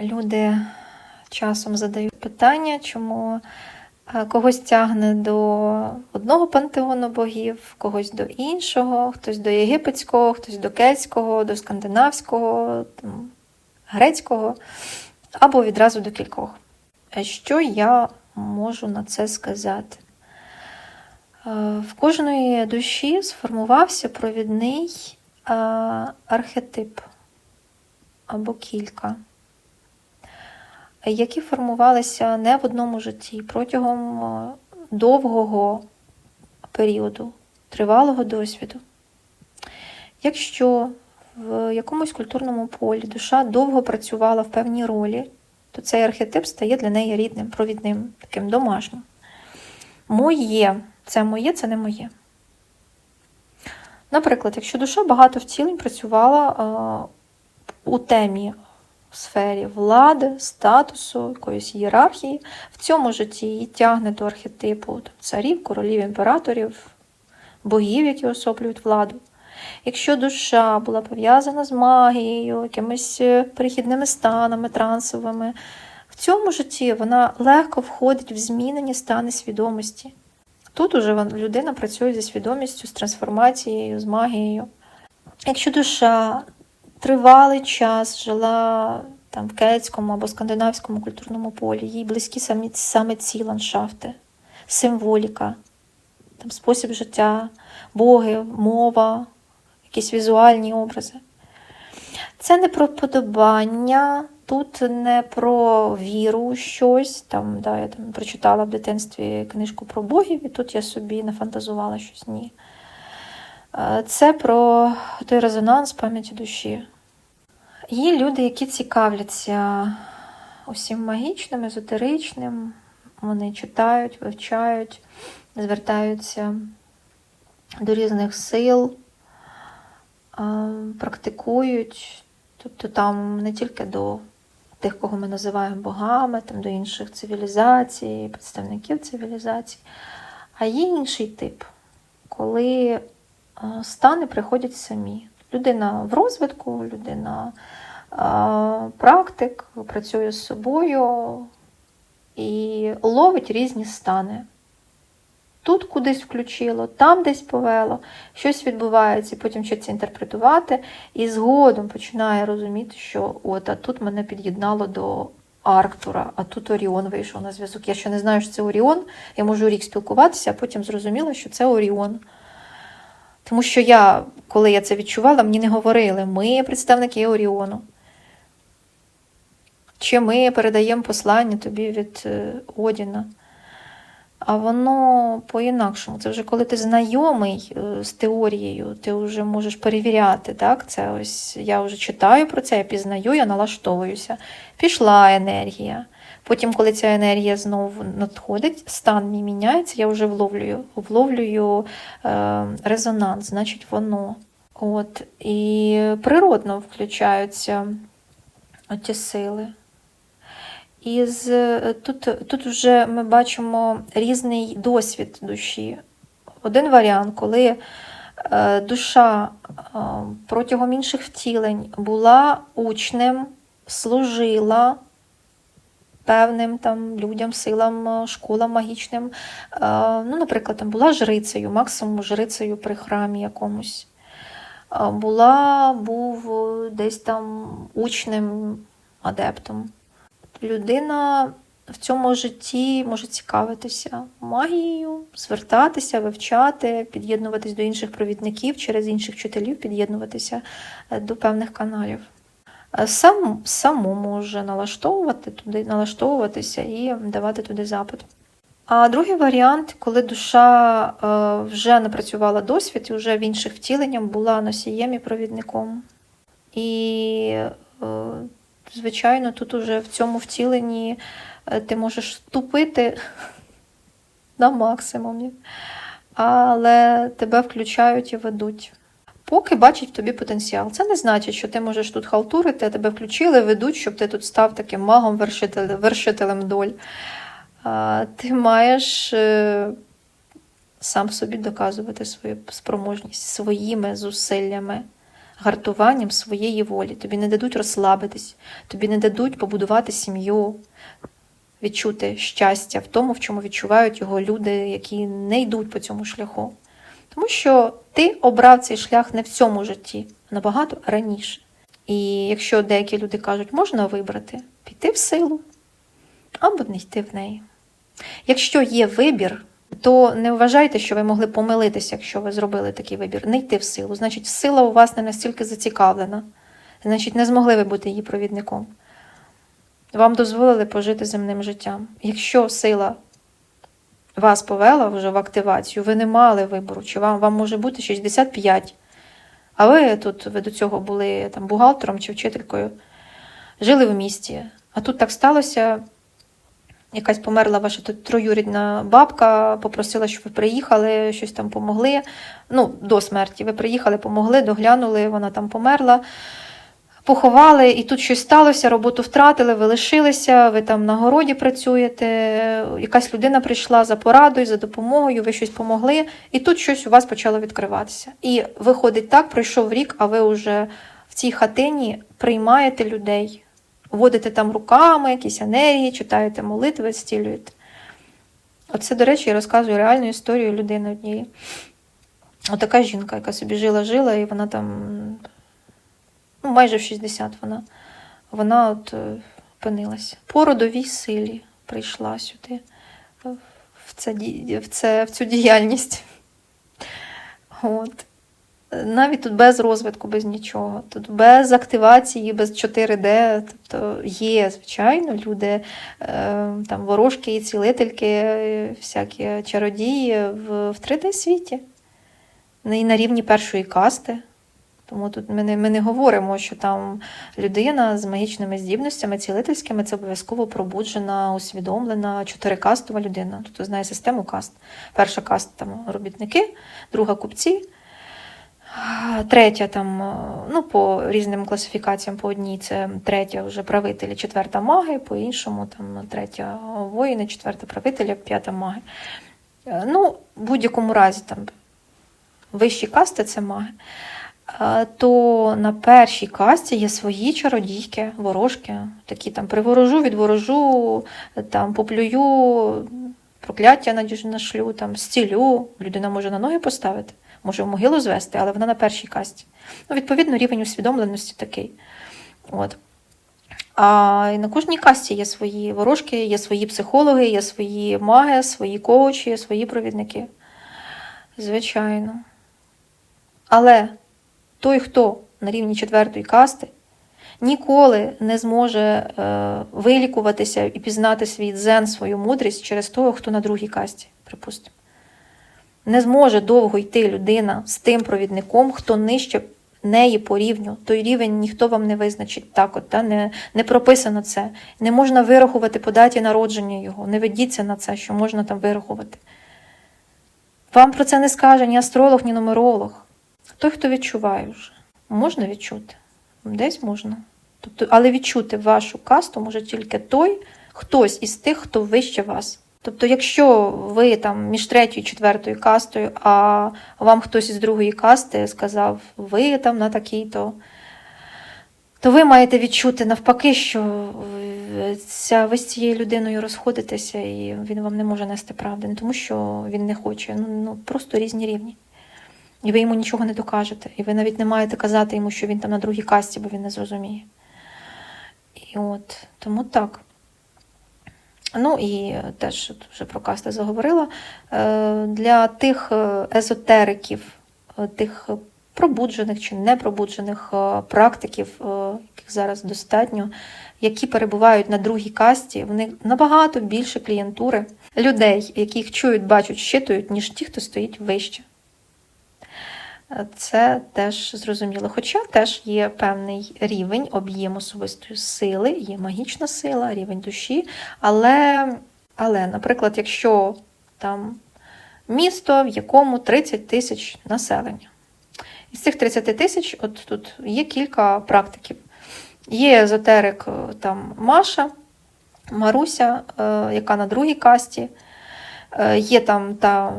Люди часом задають питання, чому е, когось тягне до одного пантеону богів, когось до іншого, хтось до єгипетського, хтось до кельтського, до скандинавського, там, грецького, або відразу до кількох. Що я можу на це сказати? Е, В кожної душі сформувався провідний е, архетип або кілька, які формувалися не в одному житті протягом е, довгого періоду, тривалого досвіду. Якщо в якомусь культурному полі душа довго працювала в певній ролі, то цей архетип стає для неї рідним, провідним, таким домашнім. Моє це моє, це не моє. Наприклад, якщо душа багато втілень працювала е, у темі в сфері влади, статусу, якоїсь ієрархії, в цьому житті її тягне до архетипу царів, королів, імператорів, богів, які особлюють владу. Якщо душа була пов'язана з магією, якимись е, перехідними станами, трансовими, в цьому житті вона легко входить в змінені стани свідомості. Тут уже людина працює зі свідомістю, з трансформацією, з магією. Якщо душа тривалий час жила там в кельтському або скандинавському культурному полі, їй близькі самі, саме ці ландшафти, символіка, там, спосіб життя, боги, мова, якісь візуальні образи. Це не про подобання, тут не про віру щось. Там, да, я там прочитала в дитинстві книжку про богів, і тут я собі нафантазувала щось ні. Е, Це про той резонанс пам'яті душі. Є люди, які цікавляться усім магічним, езотеричним. Вони читають, вивчають, звертаються до різних сил, е, практикують. Тобто там не тільки до тих, кого ми називаємо богами, там до інших цивілізацій, представників цивілізацій, а є інший тип, коли стани приходять самі. Людина в розвитку, людина е, практик, працює з собою і ловить різні стани. Тут кудись включило, там десь повело, щось відбувається, і потім вчиться інтерпретувати, і згодом починає розуміти, що от, а тут мене під'єднало до Арктура, а тут Оріон вийшов на зв'язок. Я ще не знаю, що це Оріон, я можу рік спілкуватися, а потім зрозуміла, що це Оріон. Тому що я, коли я це відчувала, мені не говорили, ми представники Оріону. Чи ми передаємо послання тобі від е, Одіна. А воно по-інакшому. Це вже коли ти знайомий е, з теорією, ти вже можеш перевіряти. Так? Це ось я вже читаю про це, я пізнаю, я налаштовуюся. Пішла енергія. Потім, коли ця енергія знову надходить, стан мій міняється, я вже вловлюю, вловлюю е, резонанс, значить воно. От. І природно включаються ті сили. І з, тут, тут вже ми бачимо різний досвід душі. Один варіант, коли е, душа е, протягом інших втілень була учнем, служила певним там людям, силам, е, школам магічним. Е, ну, наприклад, там була жрицею, максимум жрицею при храмі якомусь. Е, Була, був е, десь там учнем, адептом людина в цьому житті може цікавитися магією, звертатися, вивчати, під'єднуватись до інших провідників, через інших вчителів під'єднуватися е, до певних каналів. Е, Сам, саму може налаштовувати туди, налаштовуватися і давати туди запит. А другий варіант, коли душа е, вже напрацювала досвід і вже в інших втіленнях була носієм і провідником. І звичайно, тут уже в цьому втіленні е, ти можеш вступити на максимумі, але тебе включають і ведуть. Поки бачать в тобі потенціал. Це не значить, що ти можеш тут халтурити, а тебе включили, ведуть, щоб ти тут став таким магом, вершителем, вершителем доль. Ти маєш е, сам собі доказувати свою спроможність своїми зусиллями гартуванням своєї волі. Тобі не дадуть розслабитись, тобі не дадуть побудувати сім'ю, відчути щастя в тому, в чому відчувають його люди, які не йдуть по цьому шляху. Тому що ти обрав цей шлях не в цьому житті, а набагато раніше. І якщо деякі люди кажуть, можна вибрати, піти в силу або не йти в неї. Якщо є вибір, то не вважайте, що ви могли помилитися, якщо ви зробили такий вибір. Не йти в силу. Значить, сила у вас не настільки зацікавлена. Значить, не змогли ви бути її провідником. Вам дозволили пожити земним життям. Якщо сила вас повела вже в активацію, ви не мали вибору, чи вам, вам може бути 65, а ви тут ви до цього були там, бухгалтером чи вчителькою, жили в місті. А тут так сталося, якась померла ваша троюрідна бабка, попросила, щоб ви приїхали, щось там помогли. Ну, до смерті. Ви приїхали, помогли, доглянули, вона там померла. Поховали, і тут щось сталося, роботу втратили, ви лишилися, ви там на городі працюєте, якась людина прийшла за порадою, за допомогою, ви щось помогли, і тут щось у вас почало відкриватися. І виходить так, пройшов рік, а ви вже в цій хатині приймаєте людей, водите там руками, якісь енергії, читаєте молитви, зцілюєте. Оце, до речі, я розказую реальну історію людини однієї. Отака жінка, яка собі жила-жила, і вона там ну, майже в 60 вона, вона от е, опинилася. По родовій силі прийшла сюди, в, це, в, це, в цю діяльність. От. Навіть тут без розвитку, без нічого. Тут без активації, без 4D. Тобто є, звичайно, люди, е, там ворожки і цілительки, всякі чародії в, в 3D-світі. І на рівні першої касти. Тому тут ми не, ми не говоримо, що там людина з магічними здібностями цілительськими це обов'язково пробуджена, усвідомлена, чотирикастова людина. Тобто знає систему каст. Перша каста там робітники, друга купці, третя там, е, ну, по різним класифікаціям по одній це третя вже правителі, четверта маги, по іншому там третя воїни, четверта правителі, п'ята маги. Е, Ну, в будь-якому разі там вищі касти це маги. Е, То на першій касті є свої чародійки, ворожки, такі там приворожу, відворожу, там поплюю, прокляття нашлю, там зцілю. Людина може на ноги поставити, може в могилу звести, але вона на першій касті. Ну, відповідно, рівень усвідомленості такий. От. А на кожній касті є свої ворожки, є свої психологи, є свої маги, свої коучі, свої провідники. Звичайно. Але той, хто на рівні четвертої касти, ніколи не зможе е, вилікуватися і пізнати свій дзен, свою мудрість через того, хто на другій касті, припустимо. Не зможе довго йти людина з тим провідником, хто нижче неї по рівню. Той рівень ніхто вам не визначить так, от, та, не, не прописано це. Не можна вирахувати по даті народження його. Не ведіться на це, що можна там вирахувати. Вам про це не скаже ні астролог, ні нумеролог. Той, хто відчуває вже, можна відчути. Десь можна. Тобто, але відчути вашу касту може тільки той, хтось із тих, хто вище вас. Тобто, якщо ви там між третьою і четвертою кастою, а вам хтось із другої касти сказав, ви там на такій-то, то ви маєте відчути навпаки, що ця, ви з цією людиною розходитеся, і він вам не може нести правди. Не тому, що він не хоче, ну, ну просто різні рівні. І ви йому нічого не докажете. І ви навіть не маєте казати йому, що він там на другій касті, бо він не зрозуміє. І от, тому так. Ну і теж тут вже про касти заговорила. Е, Для тих е, езотериків, е, тих пробуджених чи непробуджених е, практиків, е, яких зараз достатньо, які перебувають на другій касті, вони набагато більше клієнтури людей, яких чують, бачать, щитують, ніж ті, хто стоїть вище. Це теж зрозуміло. Хоча теж є певний рівень, об'єм особистої сили, є магічна сила, рівень душі. Але, але, наприклад, якщо там місто, в якому 30 тисяч населення, із цих 30 тисяч, от тут є кілька практиків. Є езотерик е, там Маша, Маруся, е, яка на другій касті, Е, є там та.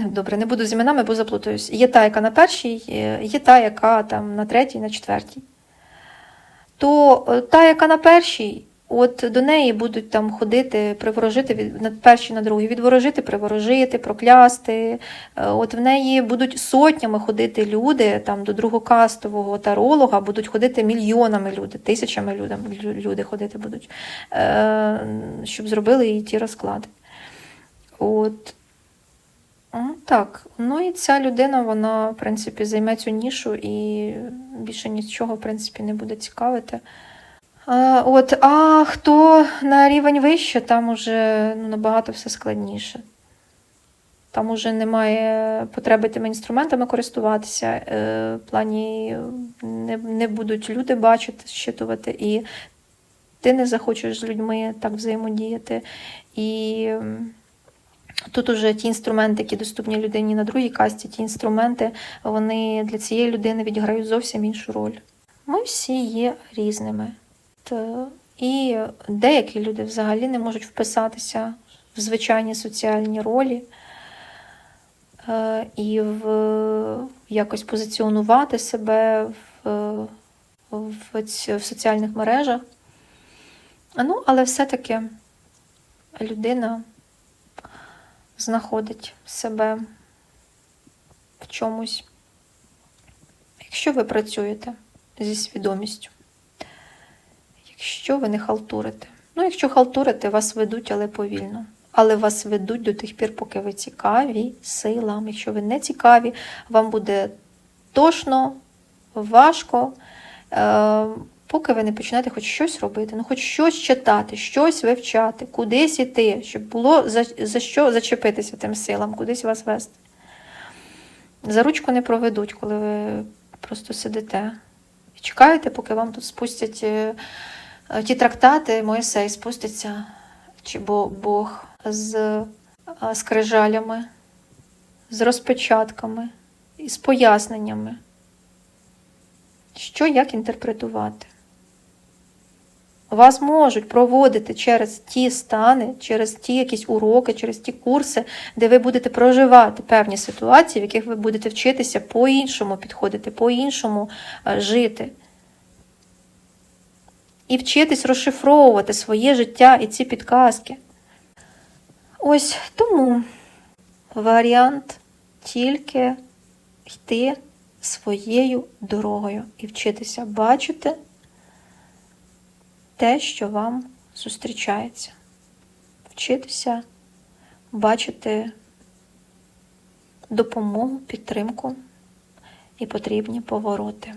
Е, Добре, не буду з іменами, бо заплутаюсь. Є та, яка на першій, є є та, яка там на третій, на четвертій. То е, та, яка на першій, от до неї будуть там ходити, приворожити від на першій, на другій, відворожити, приворожити, проклясти. Е, От в неї будуть сотнями ходити люди, там до другокастового таролога будуть ходити мільйонами люди, тисячами людей, люди ходити будуть, е, щоб зробили їй ті розклади. От. Так, ну і ця людина, вона, в принципі, займе цю нішу і більше нічого, в принципі, не буде цікавити. А, от, а хто на рівень вище, там уже ну, набагато все складніше. Там уже немає потреби тими інструментами користуватися, е, в плані не, не будуть люди бачити, щитувати, і ти не захочеш з людьми так взаємодіяти. І Тут уже ті інструменти, які доступні людині на другій касті, ті інструменти, вони для цієї людини відіграють зовсім іншу роль. Ми всі є різними. І деякі люди взагалі не можуть вписатися в звичайні соціальні ролі е, і в якось позиціонувати себе в, в, в соціальних мережах. Ну, але все-таки людина знаходить себе в чомусь. Якщо ви працюєте зі свідомістю, якщо ви не халтурите. Ну, якщо халтурите, вас ведуть, але повільно. Але вас ведуть до тих пір, поки ви цікаві силам. Якщо ви не цікаві, вам буде тошно, важко, е, поки ви не почнете хоч щось робити, ну хоч щось читати, щось вивчати, кудись іти, щоб було за, за що зачепитися тим силам, кудись вас вести. За ручку не проведуть, коли ви просто сидите і чекаєте, поки вам тут спустять е, е, ті трактати, Моїсей спуститься, чи Бог з е, скрижалями, з розпечатками і з поясненнями, що як інтерпретувати. Вас можуть проводити через ті стани, через ті якісь уроки, через ті курси, де ви будете проживати певні ситуації, в яких ви будете вчитися по-іншому підходити, по-іншому е, жити. І вчитись розшифровувати своє життя і ці підказки. Ось тому варіант тільки йти своєю дорогою і вчитися бачити те, що вам зустрічається. Вчитися бачити допомогу, підтримку і потрібні повороти.